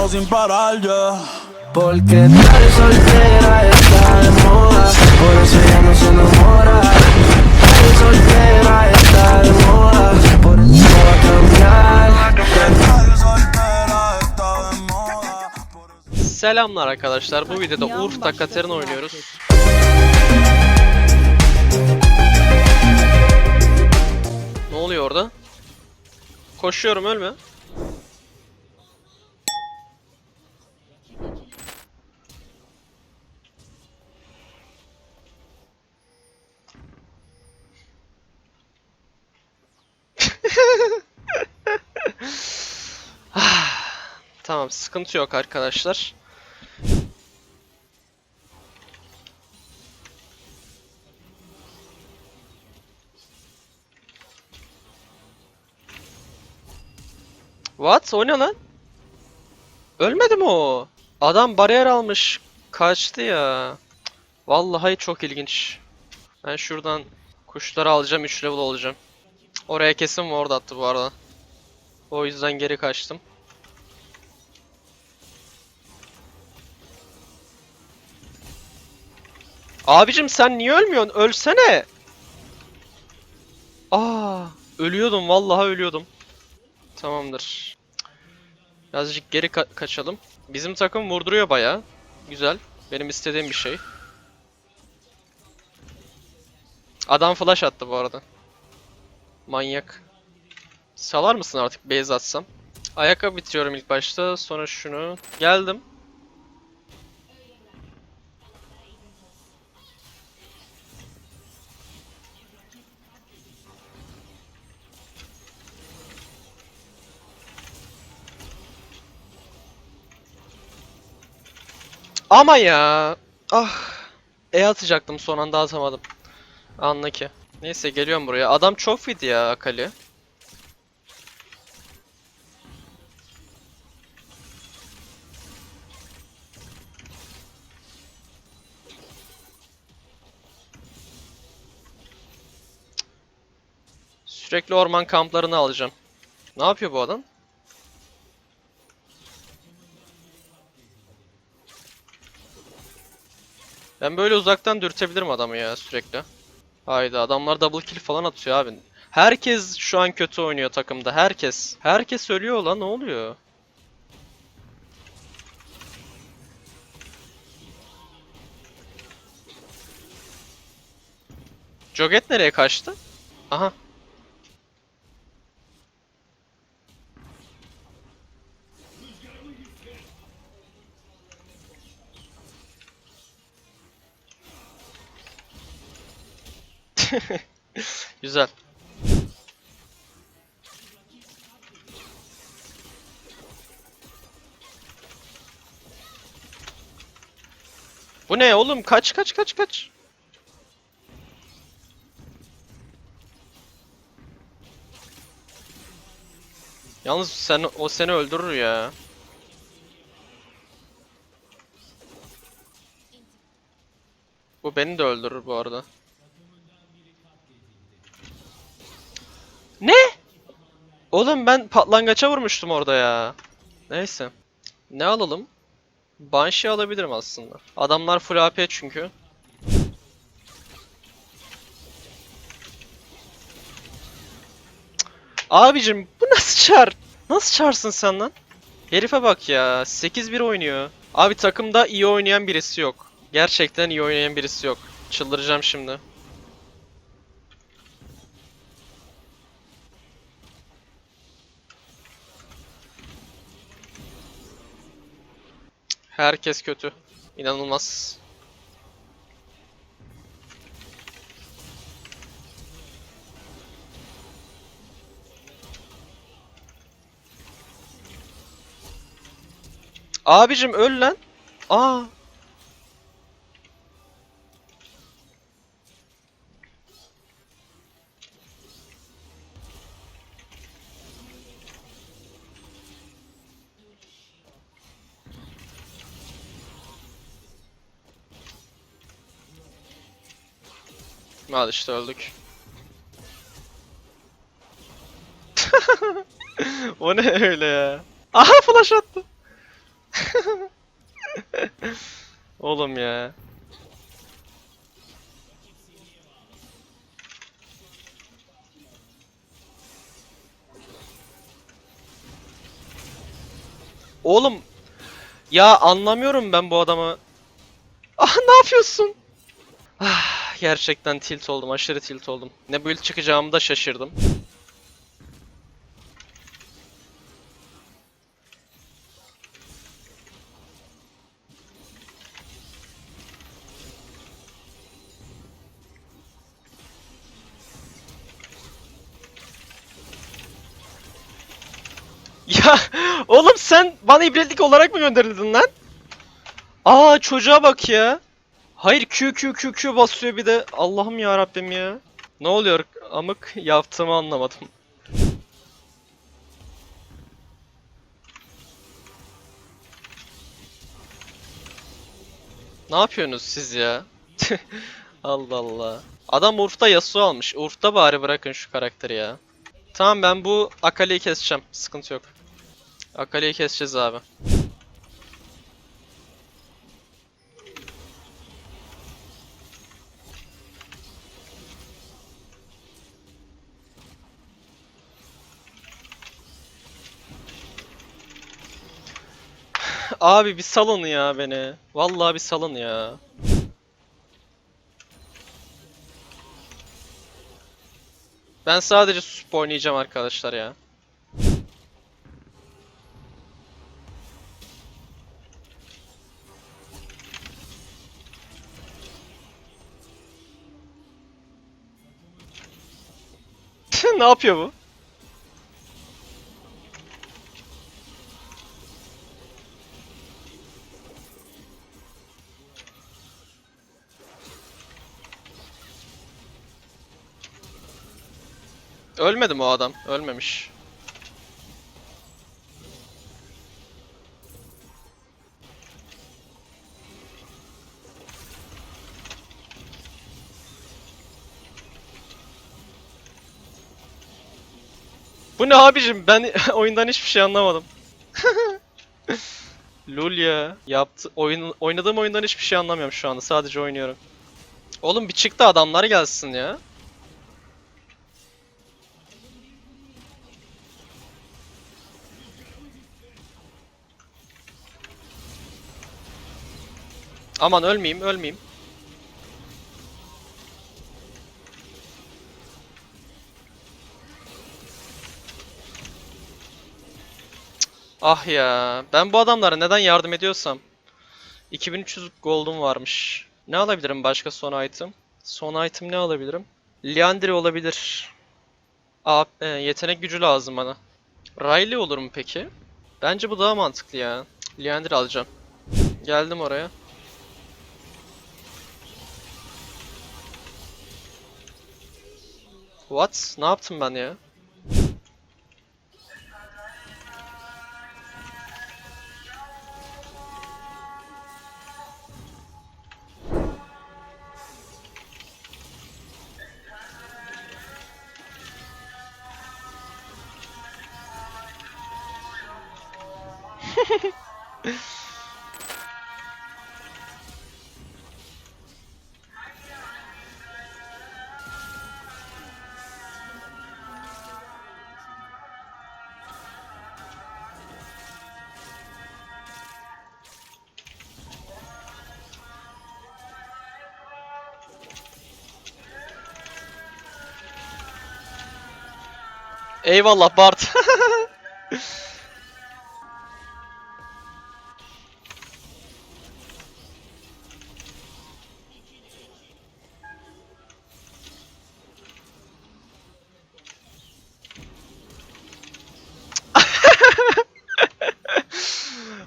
haciendo sin parar, yeah. Porque estar soltera está de moda, por eso ella no se enamora. Estar soltera está de moda, por eso no va a cambiar. Selamlar arkadaşlar. Bu videoda Urf'ta Katerina oynuyoruz. Ne oluyor orada? Koşuyorum ölme. Tamam sıkıntı yok arkadaşlar. What? O ne lan? Ölmedi mi o? Adam bariyer almış. Kaçtı ya. Vallahi çok ilginç. Ben şuradan kuşları alacağım. 3 level olacağım. Oraya kesin ward attı bu arada. O yüzden geri kaçtım. Abicim sen niye ölmüyorsun? Ölsene. Aa, ölüyordum vallahi ölüyordum. Tamamdır. Birazcık geri ka- kaçalım. Bizim takım vurduruyor bayağı. Güzel. Benim istediğim bir şey. Adam flash attı bu arada. Manyak. Salar mısın artık base atsam? Ayakkabı bitiriyorum ilk başta. Sonra şunu. Geldim. Ama ya. Ah. E atacaktım son anda atamadım. Anla ki. Neyse geliyorum buraya. Adam çok fit ya Akali. Sürekli orman kamplarını alacağım. Ne yapıyor bu adam? Ben böyle uzaktan dürtebilirim adamı ya sürekli. Haydi adamlar double kill falan atıyor abi. Herkes şu an kötü oynuyor takımda. Herkes. Herkes ölüyor lan ne oluyor? Joget nereye kaçtı? Aha. Güzel. Bu ne oğlum? Kaç kaç kaç kaç. Yalnız sen o seni öldürür ya. Bu beni de öldürür bu arada. Oğlum ben patlangaça vurmuştum orada ya. Neyse. Ne alalım? Banshee alabilirim aslında. Adamlar full AP çünkü. Abicim bu nasıl çar? Nasıl çarsın sen lan? Herife bak ya. 8-1 oynuyor. Abi takımda iyi oynayan birisi yok. Gerçekten iyi oynayan birisi yok. Çıldıracağım şimdi. Herkes kötü. İnanılmaz. Abicim öl lan. Aa. Al işte öldük. o ne öyle ya? Aha flash attı. Oğlum ya. Oğlum ya anlamıyorum ben bu adamı. Ah ne yapıyorsun? Ah, gerçekten tilt oldum, aşırı tilt oldum. Ne build çıkacağımı da şaşırdım. Ya oğlum sen bana ibretlik olarak mı gönderildin lan? Aa çocuğa bak ya. Hayır Q Q Q Q basıyor bir de. Allah'ım ya Rabbim ya. Ne oluyor amık yaptığımı anlamadım. Ne yapıyorsunuz siz ya? Allah Allah. Adam Urf'ta Yasuo almış. Urf'ta bari bırakın şu karakteri ya. Tamam ben bu Akali'yi keseceğim. Sıkıntı yok. Akali'yi keseceğiz abi. Abi bir salın ya beni. Vallahi bir salın ya. Ben sadece susup oynayacağım arkadaşlar ya. ne yapıyor bu? Ölmedi mi o adam? Ölmemiş. Bu ne abicim? Ben oyundan hiçbir şey anlamadım. Lul ya. Yaptı oyun oynadığım oyundan hiçbir şey anlamıyorum şu anda. Sadece oynuyorum. Oğlum bir çıktı adamlar gelsin ya. Aman ölmeyeyim, ölmeyeyim. Ah ya, ben bu adamlara neden yardım ediyorsam. 2300 gold'um varmış. Ne alabilirim başka son item? Son item ne alabilirim? Liandry olabilir. Aa, e, yetenek gücü lazım bana. Riley olur mu peki? Bence bu daha mantıklı ya. Liandry alacağım. Geldim oraya. What? Ne yaptım ben ya? Eyvallah Bart.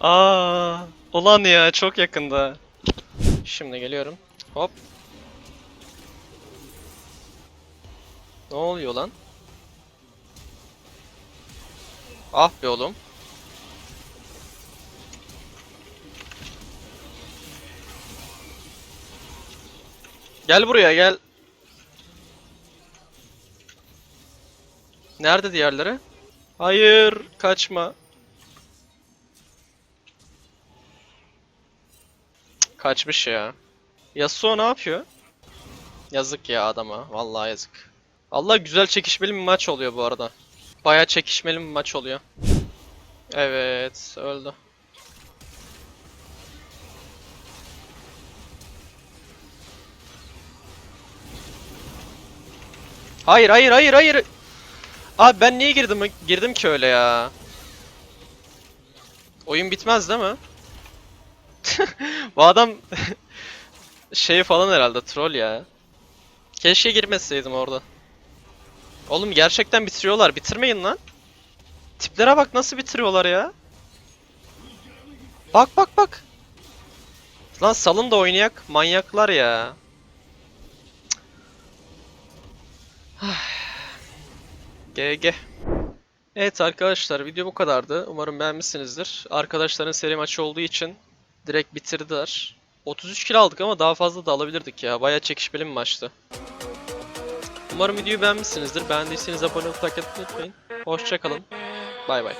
Aa, ulan ya çok yakında. Şimdi geliyorum. Hop. Ne oluyor lan? Ah be oğlum. Gel buraya gel. Nerede diğerleri? Hayır, kaçma. Kaçmış ya. Yasuo ne yapıyor? Yazık ya adama. Vallahi yazık. Allah güzel çekişmeli bir maç oluyor bu arada. Baya çekişmeli bir maç oluyor. Evet, öldü. Hayır, hayır, hayır, hayır. Abi ben niye girdim girdim ki öyle ya? Oyun bitmez değil mi? Bu adam şey falan herhalde troll ya. Keşke girmeseydim orada. Oğlum gerçekten bitiriyorlar. Bitirmeyin lan. Tiplere bak nasıl bitiriyorlar ya. Bak bak bak. Lan salın da oynayak. Manyaklar ya. GG. Evet arkadaşlar video bu kadardı. Umarım beğenmişsinizdir. Arkadaşların seri maçı olduğu için direkt bitirdiler. 33 kill aldık ama daha fazla da alabilirdik ya. Bayağı çekişmeli bir maçtı. Umarım videoyu beğenmişsinizdir. Beğendiyseniz abone olup takip etmeyi unutmayın. Hoşçakalın. Bay bay.